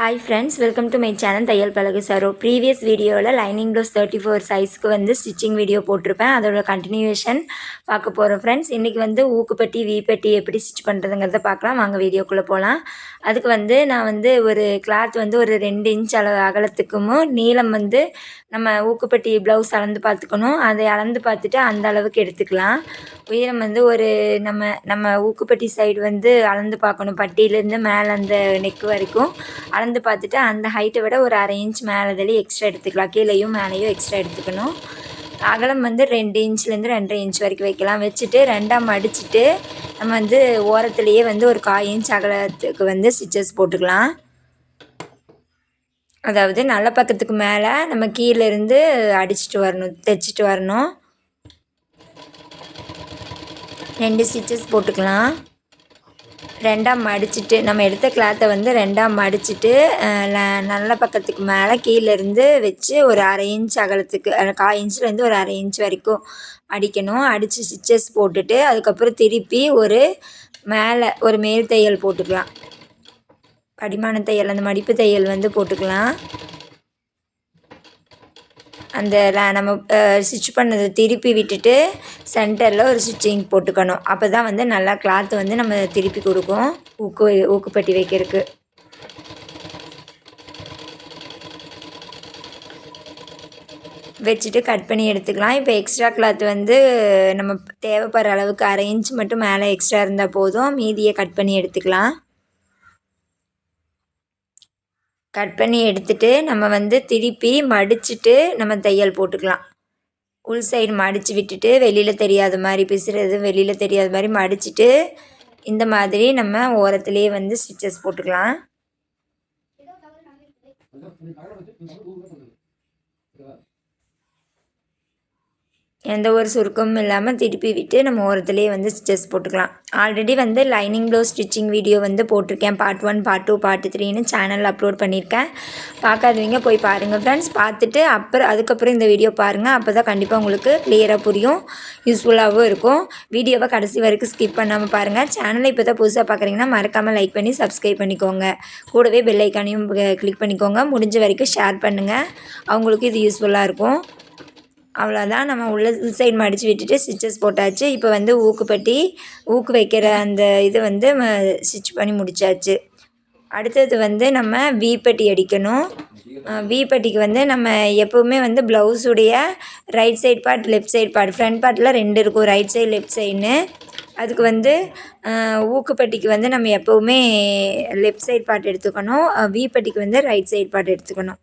Hi friends welcome to my channel தையல் பழகு Saro previous வீடியோவில் லைனிங் ப்ளவுஸ் தேர்ட்டி ஃபோர் சைஸ்க்கு வந்து ஸ்டிச்சிங் வீடியோ போட்டிருப்பேன். அதோட கண்டினியூஷன் பார்க்க போகிறோம் ஃப்ரெண்ட்ஸ் இன்றைக்கி வந்து ஊக்குப்பட்டி வீப்பட்டி எப்படி ஸ்டிச் பண்ணுறதுங்கிறத பார்க்கலாம். வாங்க வீடியோக்குள்ளே போகலாம் அதுக்கு வந்து நான் வந்து ஒரு கிளாத் வந்து ஒரு ரெண்டு இன்ச் அளவு அகலத்துக்கும் நீளம் வந்து நம்ம ஊக்குப்பட்டி ப்ளவுஸ் அளந்து பார்த்துக்கணும். அதை அளந்து பார்த்துட்டு அந்த அளவுக்கு எடுத்துக்கலாம். உயரம் வந்து ஒரு நம்ம நம்ம ஊக்குப்பட்டி சைடு வந்து அளந்து பார்க்கணும். பட்டியிலேருந்து மேலே அந்த நெக் வரைக்கும். அளந்து பார்த்துட்டு அந்த ஹைட்டை விட ஒரு அரை இன்ச் மேலே எக்ஸ்ட்ரா எடுத்துக்கலாம். கீழேயும் மேலேயும் எக்ஸ்ட்ரா எடுத்துக்கணும். அகலம் வந்து ரெண்டு இன்ச்லேருந்து ரெண்டரை இன்ச் வரைக்கும் வைக்கலாம். வச்சுட்டு ரெண்டாக மடிச்சுட்டு நம்ம வந்து ஓரத்துலேயே வந்து ஒரு காய் இன்ச் அகலத்துக்கு வந்து ஸ்டிச்சஸ் போட்டுக்கலாம். அதாவது நல்ல பக்கத்துக்கு மேலே நம்ம கீழே இருந்து அடிச்சுட்டு வரணும் தைச்சிட்டு வரணும். ரெண்டு ஸ்டிச்சஸ் போட்டுக்கலாம். ரெண்டாக மடிச்சுட்டு நம்ம எடுத்த கிளாத்தை வந்து ரெண்டாக மடிச்சுட்டு நல்ல பக்கத்துக்கு மேலே கீழேருந்து வச்சு ஒரு அரை இன்ச் அகலத்துக்கு கால் இன்ச்லேருந்து ஒரு அரை இன்ச் வரைக்கும் அடிக்கணும். அடித்து ஸ்டிச்சஸ் போட்டுட்டு அதுக்கப்புறம் திருப்பி ஒரு மேலே ஒரு மேல் தையல் போட்டுக்கலாம். படிமான தையல் அந்த மடிப்பு தையல் வந்து போட்டுக்கலாம். அந்த நம்ம ஸ்டிச் பண்ணதை திருப்பி விட்டுட்டு சென்டரில் ஒரு ஸ்டிச்சிங் போட்டுக்கணும். அப்போ தான் வந்து நல்லா கிளாத் வந்து நம்ம திருப்பி கொடுக்கும். ஊக்கு ஊக்குப்பட்டி வைக்கிறதுக்கு. வச்சுட்டு கட் பண்ணி எடுத்துக்கலாம். இப்போ எக்ஸ்ட்ரா கிளாத் வந்து நம்ம தேவைப்படுற அளவுக்கு அரை இன்ச் மட்டும் மேலே எக்ஸ்ட்ரா இருந்தால் போதும். மீதியை கட் பண்ணி எடுத்துக்கலாம். கட் பண்ணி எடுத்துகிட்டு நம்ம வந்து திருப்பி மடிச்சுட்டு நம்ம தையல் போட்டுக்கலாம். உள் சைடு மடித்து விட்டுட்டு வெளியில் தெரியாத மாதிரி பிசுறது வெளியில் தெரியாத மாதிரி மடிச்சுட்டு இந்த மாதிரி நம்ம ஓரத்துலேயே வந்து ஸ்டிச்சஸ் போட்டுக்கலாம். எந்த ஒரு சுருக்கமும் இல்லாமல் திருப்பி விட்டு நம்ம ஓரத்துலேயே வந்து ஸ்டிச்சஸ் போட்டுக்கலாம். ஆல்ரெடி வந்து லைனிங் ப்ளவுஸ் ஸ்டிச்சிங் வீடியோ வந்து போட்டிருக்கேன். Part one part two part த்ரீன்னு சேனலில் அப்லோட் பண்ணியிருக்கேன் பார்க்காதவங்க போய் பாருங்கள் ஃப்ரெண்ட்ஸ் பார்த்துட்டு அப்புறம் அதுக்கப்புறம் இந்த வீடியோ பாருங்கள் அப்போ தான் கண்டிப்பாக உங்களுக்கு கிளியராக புரியும். யூஸ்ஃபுல்லாகவும் இருக்கும். வீடியோவை கடைசி வரைக்கும் ஸ்கிப் பண்ணாமல் பாருங்கள் சேனலை இப்போ தான் புதுசாக பார்க்குறீங்கன்னா மறக்காமல் லைக் பண்ணி சப்ஸ்கிரைப் பண்ணிக்கோங்க. கூடவே பெல் ஐக்கானையும் கிளிக் பண்ணிக்கோங்க. முடிஞ்ச வரைக்கும் ஷேர் பண்ணுங்கள் அவங்களுக்கு இது யூஸ்ஃபுல்லாக இருக்கும். அவ்வளோதான் நம்ம உள்ள சைடு மடித்து விட்டுட்டு ஸ்டிச்சஸ் போட்டாச்சு. இப்போ வந்து ஊக்குப்பட்டி ஊக்கு வைக்கிற அந்த இது வந்து ஸ்டிச் பண்ணி முடித்தாச்சு அடுத்தது வந்து நம்ம வீப்பட்டி அடிக்கணும். வீப்பட்டிக்கு வந்து நம்ம எப்போவுமே வந்து ப்ளவுஸுடைய right side part left side part front பார்ட்டில் ரெண்டு இருக்கும். ரைட் சைடு லெஃப்ட் சைடுன்னு அதுக்கு வந்து ஊக்குப்பட்டிக்கு வந்து நம்ம எப்போவுமே லெஃப்ட் சைட் பார்ட் எடுத்துக்கணும். வீப்பட்டிக்கு வந்து ரைட் சைட் பார்ட் எடுத்துக்கணும்.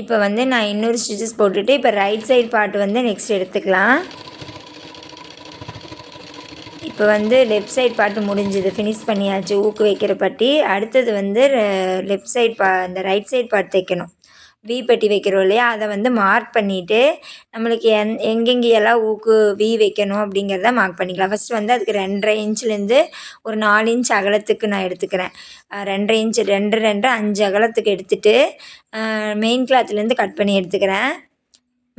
இப்போ வந்து நான் இன்னொரு ஸ்டிச்சஸ் போட்டுட்டு இப்போ ரைட் சைடு பார்ட் வந்து நெக்ஸ்ட் எடுத்துக்கலாம். இப்போ வந்து லெஃப்ட் சைட் பார்ட்டு முடிஞ்சுது. ஃபினிஷ் பண்ணியாச்சு. ஊக்கு வைக்கிற பட்டி. அடுத்தது வந்து லெஃப்ட் சைட் பா அந்த ரைட் சைட் பார்ட் தைக்கணும். வி பெட்டி வைக்கிறோம் இல்லையா? அதை வந்து மார்க் பண்ணிவிட்டு நம்மளுக்கு எந் எங்கெங்கெல்லாம் ஊக்கு வி வைக்கணும் அப்படிங்கிறத மார்க் பண்ணிக்கலாம். ஃபஸ்ட் வந்து அதுக்கு ரெண்டரை இன்ச்லேருந்து ஒரு நாலு இன்ச் அகலத்துக்கு நான் எடுத்துக்கிறேன். ரெண்டரை இன்ச் ரெண்டு ரெண்டு அஞ்சு அகலத்துக்கு எடுத்துகிட்டு மெயின் கிளாத்துலேருந்து கட் பண்ணி எடுத்துக்கிறேன்.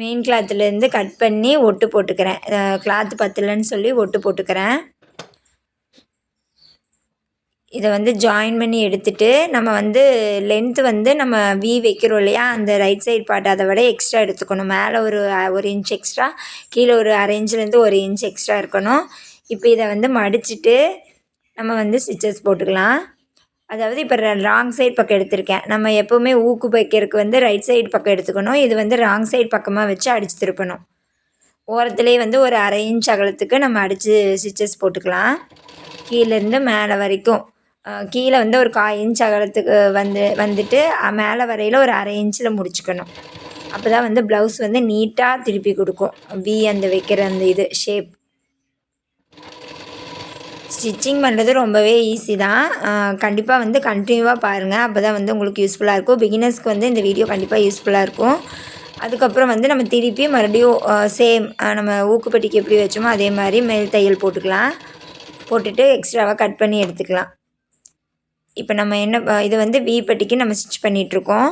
மெயின் கிளாத்துலேருந்து கட் பண்ணி ஒட்டு போட்டுக்கிறேன். கிளாத்து பத்தலைன்னு சொல்லி ஒட்டு போட்டுக்கிறேன். இதை வந்து ஜாயின் பண்ணி எடுத்துகிட்டு நம்ம வந்து லென்த்து வந்து நம்ம வி வைக்கிறோம் இல்லையா? அந்த ரைட் சைடு பார்ட் அதை விட எக்ஸ்ட்ரா எடுத்துக்கணும். மேலே ஒரு ஒரு இன்ச் எக்ஸ்ட்ரா கீழே ஒரு அரை இன்ச்லேருந்து ஒரு இன்ச் எக்ஸ்ட்ரா இருக்கணும். இப்போ இதை வந்து மடிச்சுட்டு நம்ம வந்து ஸ்டிச்சஸ் போட்டுக்கலாம். அதாவது இப்போ ராங் சைட் பக்கம் எடுத்திருக்கேன். நம்ம எப்போவுமே ஊக்கு வைக்கிறதுக்கு வந்து ரைட் சைடு பக்கம் எடுத்துக்கணும். இது வந்து ராங் சைடு பக்கமாக வச்சு அடித்து திருப்பணும். ஓரத்துலேயே வந்து ஒரு அரை இன்ச் அகலத்துக்கு நம்ம அடித்து ஸ்டிச்சஸ் போட்டுக்கலாம். கீழேருந்து மேலே வரைக்கும். கீழே வந்து ஒரு கால் இன்ச் அகலத்துக்கு வந்து வந்துட்டு மேலே வரையில் ஒரு அரை இன்ச்சில் முடிச்சுக்கணும். அப்போ தான் வந்து ப்ளவுஸ் வந்து நீட்டாக திருப்பி கொடுக்கும். வி அந்த வைக்கிற அந்த இது ஷேப் ஸ்டிச்சிங் பண்ணுறது ரொம்பவே ஈஸி தான். கண்டிப்பாக வந்து கண்டினியூவாக பாருங்கள் அப்போ தான் வந்து உங்களுக்கு யூஸ்ஃபுல்லாக இருக்கும். பிகினர்ஸ்க்கு வந்து இந்த வீடியோ கண்டிப்பாக யூஸ்ஃபுல்லாக இருக்கும். அதுக்கப்புறம் வந்து நம்ம திருப்பி மறுபடியும் சேம் நம்ம ஊக்குப்பட்டிக்கு எப்படி வச்சோமோ அதே மாதிரி மேல் தையல் போட்டுக்கலாம். போட்டுட்டு எக்ஸ்ட்ராவாக கட் பண்ணி எடுத்துக்கலாம். இப்போ நம்ம என்ன இது வந்து வி பட்டிக்கு நம்ம ஸ்டிச் பண்ணிகிட்ருக்கோம்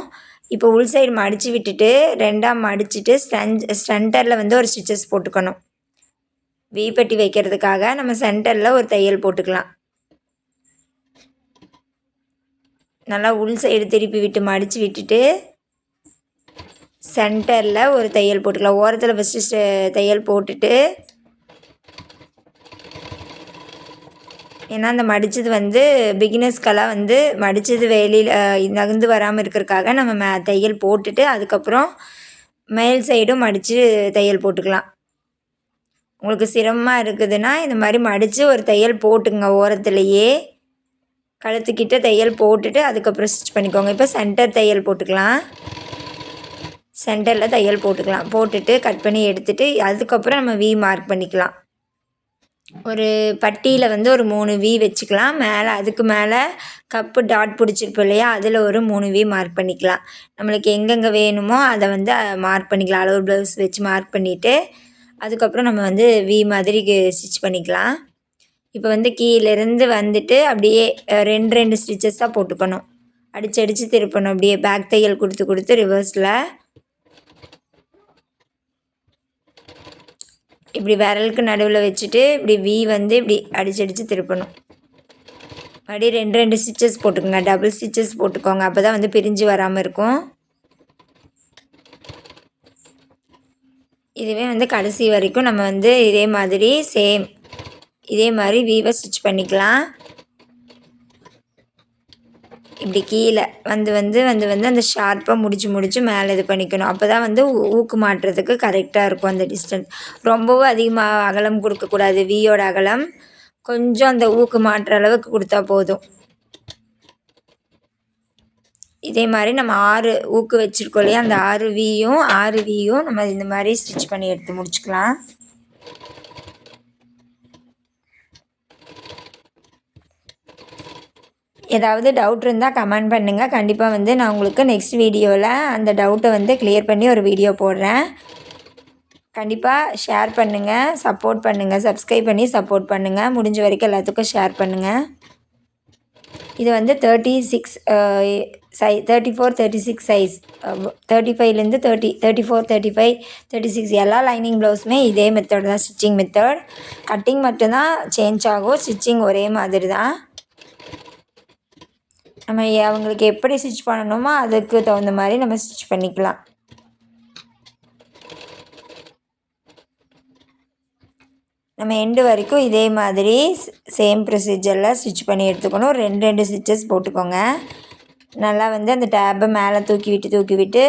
இப்போ உள் சைடு மடித்து விட்டுட்டு ரெண்டாக மடிச்சுட்டு ஸ்டன் சென்டரில் வந்து ஒரு ஸ்டிச்சஸ் போட்டுக்கணும். வி பட்டி வைக்கிறதுக்காக நம்ம சென்டரில் ஒரு தையல் போட்டுக்கலாம். நல்லா உள் சைடு திருப்பி விட்டு மடித்து விட்டுட்டு சென்டரில் ஒரு தையல் போட்டுக்கலாம். ஓரத்தில் ஃபஸ்ட்டு தையல் போட்டுட்டு ஏன்னா அந்த மடித்தது வந்து பிகினர்ஸ்க்கெல்லாம் வந்து மடித்தது வெளியில் நகர்ந்து வராமல் இருக்கிறக்காக நம்ம மே தையல் போட்டுட்டு அதுக்கப்புறம் மேல் சைடும் மடித்து தையல் போட்டுக்கலாம். உங்களுக்கு சிரமமாக இருக்குதுன்னா இந்த மாதிரி மடித்து ஒரு தையல் போட்டுங்க ஓரத்துலையே. கழுத்துக்கிட்ட தையல் போட்டுட்டு அதுக்கப்புறம் ஸ்டிச் பண்ணிக்கோங்க. இப்போ சென்டர் தையல் போட்டுக்கலாம். சென்டரில் தையல் போட்டுக்கலாம். போட்டுட்டு கட் பண்ணி எடுத்துகிட்டு அதுக்கப்புறம் நம்ம வி மார்க் பண்ணிக்கலாம். ஒரு பட்டியில் வந்து ஒரு மூணு வி வச்சுக்கலாம். மேலே அதுக்கு மேலே கப்பு டாட் பிடிச்சிருப்போம் இல்லையா? அதில் ஒரு மூணு வி மார்க் பண்ணிக்கலாம். நம்மளுக்கு எங்கெங்கே வேணுமோ அதை வந்து மார்க் பண்ணிக்கலாம். அளவு ப்ளவுஸ் வச்சு மார்க் பண்ணிவிட்டு அதுக்கப்புறம் நம்ம வந்து வி மாதிரி ஸ்டிச் பண்ணிக்கலாம். இப்போ வந்து கீழேருந்து வந்துட்டு அப்படியே ரெண்டு ரெண்டு ஸ்டிச்சஸாக போட்டுக்கணும். அடித்து அடித்து திருப்பணும். அப்படியே பேக் தையல் கொடுத்து கொடுத்து ரிவர்ஸில் இப்படி விரலுக்கு நடுவில் வச்சுட்டு இப்படி வி வந்து இப்படி அடிச்சு அடித்து திருப்பணும். மறுபடியும் ரெண்டு ரெண்டு ஸ்டிச்சஸ் போட்டுக்கோங்க. டபுள் ஸ்டிச்சஸ் போட்டுக்கோங்க. அப்போ தான் வந்து பிரிஞ்சு வராமல் இருக்கும். இதுவே வந்து கடைசி வரைக்கும் நம்ம வந்து இதே மாதிரி சேம் இதே மாதிரி வீவை ஸ்டிச் பண்ணிக்கலாம். இப்படி கீழே வந்து வந்து வந்து வந்து அந்த ஷார்ப்பாக முடிச்சு முடிச்சு மேலே இது பண்ணிக்கணும். அப்போ தான் வந்து ஊக்கு மாட்டுறதுக்கு கரெக்டாக இருக்கும் அந்த டிஸ்டன்ஸ் ரொம்பவும் அதிகமாக அகலம் கொடுக்கக்கூடாது. வீயோட அகலம் கொஞ்சம் அந்த ஊக்கு மாட்டுற அளவுக்கு கொடுத்தா போதும். இதே மாதிரி நம்ம ஆறு ஊக்கு வச்சுருக்கோம் இல்லையா? அந்த ஆறு வியும் ஆறு வியும் நம்ம இந்த மாதிரி ஸ்டிச் பண்ணி எடுத்து முடிச்சுக்கலாம். ஏதாவது டவுட் இருந்தால் கமெண்ட் பண்ணுங்கள் கண்டிப்பாக வந்து நான் உங்களுக்கு நெக்ஸ்ட் வீடியோவில் அந்த டவுட்டை வந்து கிளியர் பண்ணி ஒரு வீடியோ போடுறேன். கண்டிப்பாக ஷேர் பண்ணுங்கள் சப்போர்ட் பண்ணுங்கள் சப்ஸ்கிரைப் பண்ணி சப்போர்ட் பண்ணுங்கள் முடிஞ்ச வரைக்கும் எல்லாத்துக்கும் ஷேர் பண்ணுங்கள் இது வந்து தேர்ட்டி சிக்ஸ் சை thirty four thirty six size thirty ஃபைவ்லேருந்து thirty thirty four thirty five thirty six எல்லா லைனிங் ப்ளவுஸுமே இதே மெத்தட் தான் ஸ்டிச்சிங் மெத்தட் கட்டிங் மட்டும்தான் சேஞ்ச் ஆகும் ஸ்டிச்சிங் ஒரே மாதிரி தான் நம்ம அவங்களுக்கு எப்படி ஸ்டிச் பண்ணணுமோ அதுக்கு தகுந்த மாதிரி நம்ம ஸ்டிச் பண்ணிக்கலாம். நம்ம எண்டு வரைக்கும் இதே மாதிரி சேம் ப்ரொசீஜரில் ஸ்டிச் பண்ணி எடுத்துக்கணும். ரெண்டு ரெண்டு ஸ்டிச்சஸ் போட்டுக்கோங்க. நல்லா வந்து அந்த டேப்பை மேலே தூக்கி விட்டு தூக்கி விட்டு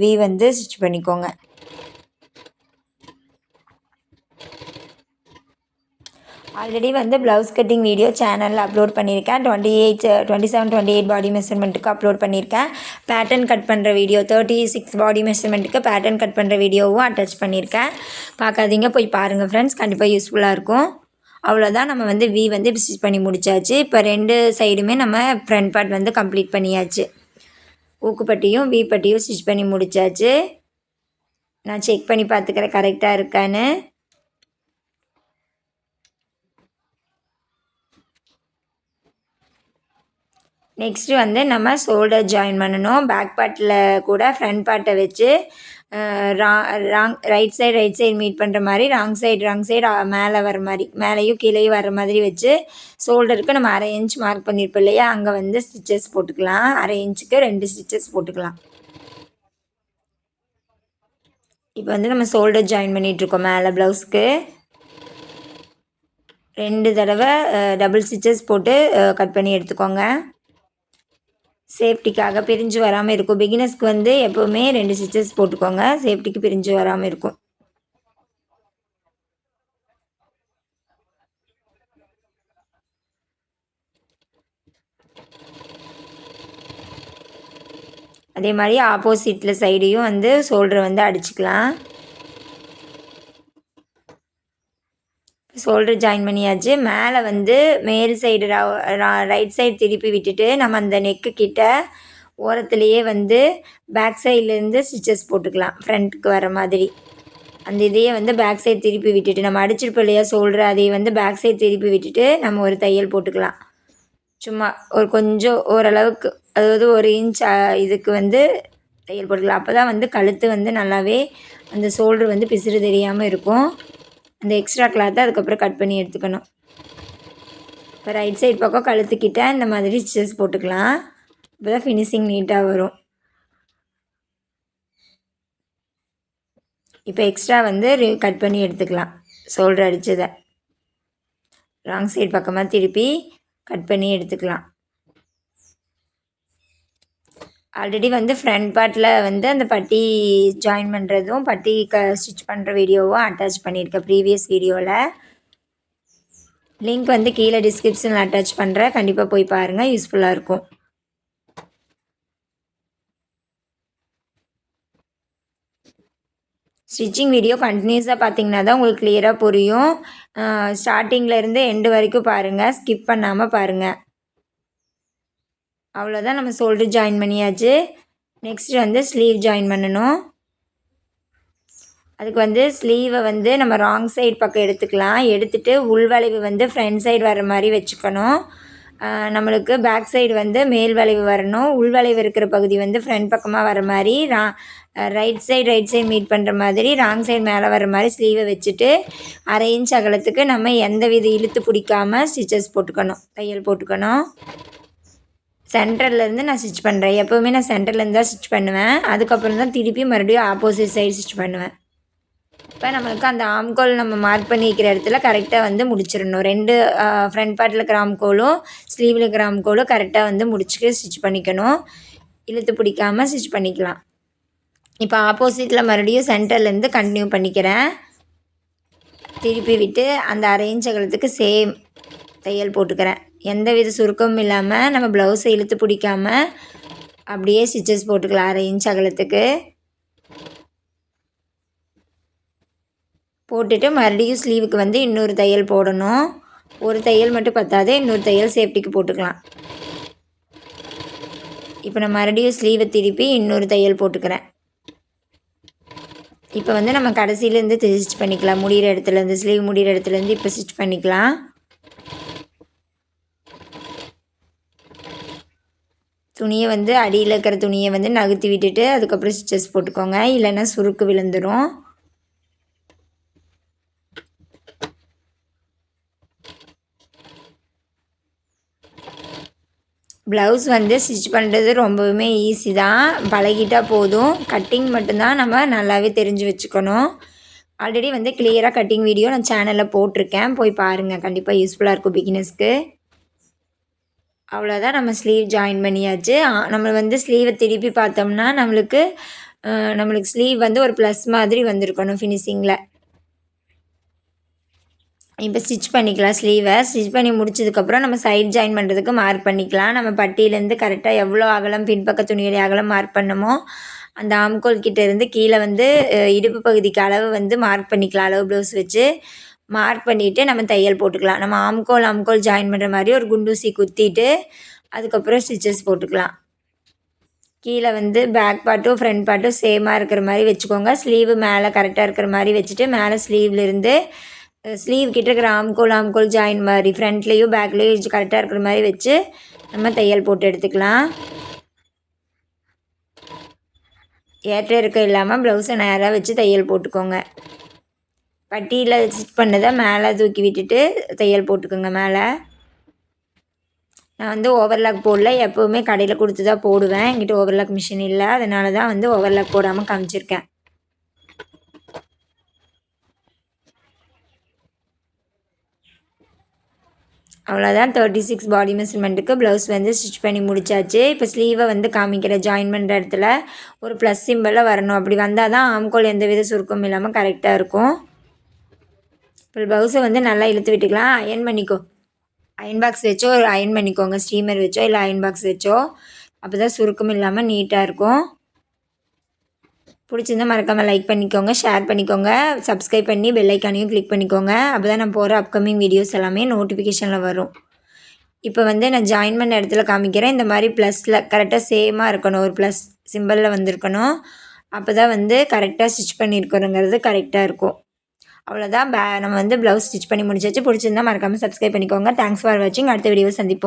வி வந்து ஸ்டிச் பண்ணிக்கோங்க. ஆல்ரெடி வந்து ப்ளவுஸ் கட்டிங் வீடியோ சேனலில் அப்லோட் பண்ணியிருக்கேன். Twenty eight twenty seven twenty eight body மெஷர்மெண்ட்டுக்கு upload பண்ணியிருக்கேன். பேட்டர்ன் கட் பண்ணுற வீடியோ தேர்ட்டி சிக்ஸ் பாடி மெஷர்மெண்ட்டுக்கு பேட்டர்ன் கட் பண்ணுற வீடியோவும் அட்டாச் பண்ணியிருக்கேன். பார்க்காதீங்க போய் பாருங்கள் ஃப்ரெண்ட்ஸ் கண்டிப்பாக யூஸ்ஃபுல்லாக இருக்கும். அவ்வளோதான் நம்ம வந்து வி வந்து ஸ்டிச் பண்ணி முடிச்சாச்சு. இப்போ ரெண்டு சைடுமே நம்ம ஃப்ரண்ட் பார்ட் வந்து கம்ப்ளீட் பண்ணியாச்சு. ஊக்குப்பட்டியும் வி பட்டியும் ஸ்டிச் பண்ணி முடிச்சாச்சு. நான் செக் பண்ணி பார்த்துக்கிறேன் கரெக்டாக இருக்கான்னு. நெக்ஸ்ட்டு வந்து நம்ம ஷோல்டர் ஜாயின் பண்ணணும். பேக் பார்ட்டில் கூட ஃப்ரண்ட் பார்ட்டை வச்சு ரா wrong right side right side meet பண்ணுற மாதிரி ராங் சைடு ராங் சைடு மேலே வர மாதிரி மேலேயும் கீழேயும் வர மாதிரி வச்சு ஷோல்டருக்கு நம்ம அரை இன்ச் மார்க் பண்ணியிருப்போம் இல்லையா? அங்கே வந்து ஸ்டிச்சஸ் போட்டுக்கலாம். அரை இன்ச்சுக்கு ரெண்டு ஸ்டிச்சஸ் போட்டுக்கலாம். இப்போ வந்து நம்ம ஷோல்டர் ஜாயின் பண்ணிகிட்ருக்கோம் மேலே ப்ளவுஸ்க்கு ரெண்டு தடவை டபுள் ஸ்டிச்சஸ் போட்டு கட் பண்ணி எடுத்துக்கோங்க. சேஃப்டிக்காக பிரிஞ்சு வராமல் இருக்கும். பிகினர்ஸ்க்கு வந்து எப்போவுமே ரெண்டு ஸ்டிச்சஸ் போட்டுக்கோங்க. சேஃப்டிக்கு பிரிஞ்சு வராமல் இருக்கும். அதே மாதிரி ஆப்போசிட்டில் சைடையும் வந்து ஷோல்டரை வந்து அடிச்சுக்கலாம். ஷோல்டர் ஜாயின் பண்ணியாச்சு. மேலே வந்து மேல் சைடு ரைட் சைடு திருப்பி விட்டுட்டு நம்ம அந்த நெக்கு கிட்ட ஓரத்துலேயே வந்து பேக் சைட்லேருந்து ஸ்டிச்சஸ் போட்டுக்கலாம். ஃப்ரண்ட்டுக்கு வர மாதிரி. அந்த இதையே வந்து பேக் சைடு திருப்பி விட்டுட்டு நம்ம அடிச்சிருப்போம் இல்லையா ஷோல்டர் அதையே வந்து பேக் சைடு திருப்பி விட்டுட்டு நம்ம ஒரு தையல் போட்டுக்கலாம். சும்மா ஒரு கொஞ்சம் ஓரளவுக்கு அதாவது ஒரு இன்ச் இதுக்கு வந்து தையல் போட்டுக்கலாம். அப்போ தான் வந்து கழுத்து வந்து நல்லாவே அந்த ஷோல்டர் வந்து பிசுறு தெரியாமல் இருக்கும். அந்த எக்ஸ்ட்ரா கிளாத்தை அதுக்கப்புறம் கட் பண்ணி எடுத்துக்கணும். இப்போ ரைட் சைட் பக்கம் கழுத்துக்கிட்ட இந்த மாதிரி ஸ்டிச்சஸ் போட்டுக்கலாம். இப்போ தான் ஃபினிஷிங் நீட்டாக வரும். இப்போ எக்ஸ்ட்ரா வந்து கட் பண்ணி எடுத்துக்கலாம். ஷோல்டர் அடித்ததை ராங் சைடு பக்கமாக திருப்பி கட் பண்ணி எடுத்துக்கலாம். ஆல்ரெடி வந்து ஃப்ரண்ட் பார்ட்டில் வந்து அந்த பட்டி ஜாயின் பண்ணுறதும் பட்டி க ஸ்டிச் பண்ணுற வீடியோவும் அட்டாச் பண்ணியிருக்கேன் ப்ரீவியஸ் வீடியோவில் லிங்க் வந்து கீழே டிஸ்கிரிப்ஷனில் அட்டாச் பண்ணுறேன் கண்டிப்பாக போய் பாருங்கள் யூஸ்ஃபுல்லாக இருக்கும். ஸ்டிச்சிங் வீடியோ கண்டினியூஸாக பார்த்தீங்கன்னா தான் உங்களுக்கு கிளியராக புரியும். ஸ்டார்டிங்கில் இருந்து எண்டு வரைக்கும் பாருங்கள் ஸ்கிப் பண்ணாமல் பாருங்கள் அவ்வளோதான் நம்ம ஷோல்டர் ஜாயின் பண்ணியாச்சு. நெக்ஸ்ட் வந்து ஸ்லீவ் ஜாயின் பண்ணணும். அதுக்கு வந்து ஸ்லீவை வந்து நம்ம ராங் சைடு பக்கம் எடுத்துக்கலாம். எடுத்துகிட்டு உள்வளைவு வந்து ஃப்ரண்ட் சைடு வர மாதிரி வச்சுக்கணும். நம்மளுக்கு பேக் சைடு வந்து மேல் வளைவு வரணும். உள்வளைவு இருக்கிற பகுதி வந்து ஃப்ரண்ட் பக்கமாக வர மாதிரி ரா right side right side meet பண்ணுற மாதிரி ராங் சைடு மேலே வர மாதிரி ஸ்லீவை வச்சுட்டு அரை இன்ச் அகலத்துக்கு நம்ம எந்த வித இழுத்து பிடிக்காமல் ஸ்டிச்சஸ் போட்டுக்கணும். தையல் போட்டுக்கணும். சென்டர்லேருந்து நான் ஸ்டிச் பண்ணுறேன் எப்போவுமே நான் சென்டர்லேருந்து தான் ஸ்டிச் பண்ணுவேன். அதுக்கப்புறம் தான் திருப்பி மறுபடியும் ஆப்போசிட் சைடு ஸ்டிச் பண்ணுவேன். இப்போ நம்மளுக்கு அந்த ஆம்கோல் நம்ம மார்க் பண்ணிக்கிற இடத்துல கரெக்டாக வந்து முடிச்சிடணும். ரெண்டு ஃப்ரண்ட் பார்ட்டில் இருக்கிற ஆம்கோலும் ஸ்லீவில் இருக்கிற ஆம்கோலும் கரெக்டாக வந்து முடிச்சுட்டு ஸ்டிச் பண்ணிக்கணும். இழுத்து பிடிக்காமல் ஸ்டிச் பண்ணிக்கலாம். இப்போ ஆப்போசிட்டில் மறுபடியும் சென்டர்லேருந்து கண்டினியூ பண்ணிக்கிறேன். திருப்பி விட்டு அந்த அரேஞ்ச் அகலத்துக்கு சேம் தையல் போட்டுக்கிறேன். எந்த வித சுருக்கமும் இல்லாமல் நம்ம ப்ளவுஸை இழுத்து பிடிக்காமல் அப்படியே ஸ்டிச்சஸ் போட்டுக்கலாம் அரை இன்ச் அகலத்துக்கு. போட்டுட்டு மறுபடியும் ஸ்லீவுக்கு வந்து இன்னொரு தையல் போடணும். ஒரு தையல் மட்டும் பத்தாது இன்னொரு தையல் சேஃப்டிக்கு போட்டுக்கலாம். இப்போ நான் மறுபடியும் ஸ்லீவை திருப்பி இன்னொரு தையல் போட்டுக்கிறேன். இப்போ வந்து நம்ம கடைசியிலேருந்து ஸ்டிச் பண்ணிக்கலாம். முடிகிற இடத்துலேருந்து ஸ்லீவ் முடிகிற இடத்துலேருந்து இப்போ ஸ்டிச் பண்ணிக்கலாம். துணியை வந்து அடியில் இருக்கிற துணியை வந்து நகர்த்தி விட்டுட்டு அதுக்கப்புறம் ஸ்டிச்சஸ் போட்டுக்கோங்க. இல்லைன்னா சுருக்கு விழுந்துடும் ப்ளவுஸ் வந்து ஸ்டிச் பண்ணுறது ரொம்பவுமே ஈஸி தான். பழகிட்டால் போதும். கட்டிங் மட்டும்தான் நம்ம நல்லாவே தெரிஞ்சு வச்சுக்கணும். ஆல்ரெடி வந்து கிளியராக கட்டிங் வீடியோ நான் சேனலில் போட்டிருக்கேன். போய் பாருங்கள் கண்டிப்பாக யூஸ்ஃபுல்லாக இருக்கும் பிகினர்ஸ்க்கு அவ்வளோதான் நம்ம ஸ்லீவ் ஜாயின் பண்ணியாச்சு. நம்ம வந்து ஸ்லீவை திருப்பி பார்த்தோம்னா நம்மளுக்கு நம்மளுக்கு ஸ்லீவ் வந்து ஒரு ப்ளஸ் மாதிரி வந்திருக்கணும் ஃபினிஷிங்கில் இப்போ ஸ்டிச் பண்ணிக்கலாம் ஸ்லீவை ஸ்டிச் பண்ணி முடிச்சதுக்கப்புறம் நம்ம சைட் ஜாயின் பண்ணுறதுக்கு மார்க் பண்ணிக்கலாம். நம்ம பட்டியிலேருந்து கரெக்டாக எவ்வளோ அகலம் பின்பக்க துணியுடைய அகலம் மார்க் பண்ணமோ அந்த ஆம்கோல் கிட்டேருந்து கீழே வந்து இடுப்பு பகுதிக்கு அளவு வந்து மார்க் பண்ணிக்கலாம். அளவு ப்ளவுஸ் வச்சு. மார்க் பண்ணிவிட்டு நம்ம தையல் போட்டுக்கலாம். நம்ம ஆம்கோல் ஆம்கோல் ஜாயின் பண்ணுற மாதிரி ஒரு குண்டூசி குத்திட்டு அதுக்கப்புறம் ஸ்டிச்சஸ் போட்டுக்கலாம். கீழே வந்து பேக் பார்ட்டும் ஃப்ரண்ட் பார்ட்டும் சேமாக இருக்கிற மாதிரி வச்சுக்கோங்க. ஸ்லீவு மேலே கரெக்டாக இருக்கிற மாதிரி வச்சுட்டு மேலே ஸ்லீவ்லேருந்து ஸ்லீவ் கிட்ட இருக்கிற ஆம்கோல் ஆம்கோல் ஜாயின் மாதிரி ஃப்ரண்ட்லேயும் பேக்லேயும் கரெக்டாக இருக்கிற மாதிரி வச்சு நம்ம தையல் போட்டு எடுத்துக்கலாம். ஏற்ற இருக்க இல்லாமல் ப்ளவுஸை நேராக வச்சு தையல் போட்டுக்கோங்க. பட்டியில் ஸ்டிச் பண்ணதை மேலே தூக்கி விட்டுட்டு தையல் போட்டுக்கோங்க மேலே. நான் வந்து ஓவர்லாக் போடல எப்போவுமே கடையில் கொடுத்து தான் போடுவேன். என்கிட்ட ஓவர்லாக் மிஷின் இல்லை அதனால தான் வந்து ஓவர்லாக் போடாமல் காமிச்சிருக்கேன். அவ்வளோதான் தேர்ட்டி சிக்ஸ் பாடி மெஷர்மெண்ட்டுக்கு ப்ளவுஸ் வந்து ஸ்டிச் பண்ணி முடிச்சாச்சு. இப்போ ஸ்லீவை வந்து காமிக்கிற ஜாயின் பண்ணுற இடத்துல ஒரு ப்ளஸ் சிம்பிளில் வரணும். அப்படி வந்தால் தான் ஆம்கோல் எந்த வித சுருக்கம் இல்லாமல் கரெக்டாக இருக்கும். இப்போ ப்ளவுஸை வந்து நல்லா இழுத்து விட்டுக்கலாம். அயன் பண்ணிக்கோ. அயன் பாக்ஸ் வச்சோ ஒரு அயன் பண்ணிக்கோங்க. ஸ்டீமர் வச்சோ இல்லை அயன் பாக்ஸ் வச்சோ. அப்போ தான் சுருக்கம் இல்லாமல் நீட்டாக இருக்கும். பிடிச்சிருந்தால் மறக்காமல் லைக் பண்ணிக்கோங்க ஷேர் பண்ணிக்கோங்க. சப்ஸ்கிரைப் பண்ணி பெல்லைக்கானையும் கிளிக் பண்ணிக்கோங்க. அப்போ தான் நான் போகிற அப்கமிங் வீடியோஸ் எல்லாமே நோட்டிஃபிகேஷனில் வரும். இப்போ வந்து நான் ஜாயின் பண்ண இடத்துல காமிக்கிறேன். இந்த மாதிரி ப்ளஸில் கரெக்டாக சேமாக இருக்கணும். ஒரு ப்ளஸ் சிம்பிளில் வந்திருக்கணும். அப்போ தான் வந்து கரெக்டாக ஸ்டிச் பண்ணியிருக்கிறோங்கிறது கரெக்டாக இருக்கும். அவ்வளோதான் பே நம்ம வந்து ப்ளவுஸ் ஸ்டிச் பண்ணி முடிச்சாச்சு. பிடிச்சிருந்தா மறக்காமல் சப்ஸ்கிரைப் பண்ணிக்கோங்க. தேங்க்ஸ் ஃபார் வாட்சிங் அடுத்த வீடியோ சந்திப்போம்.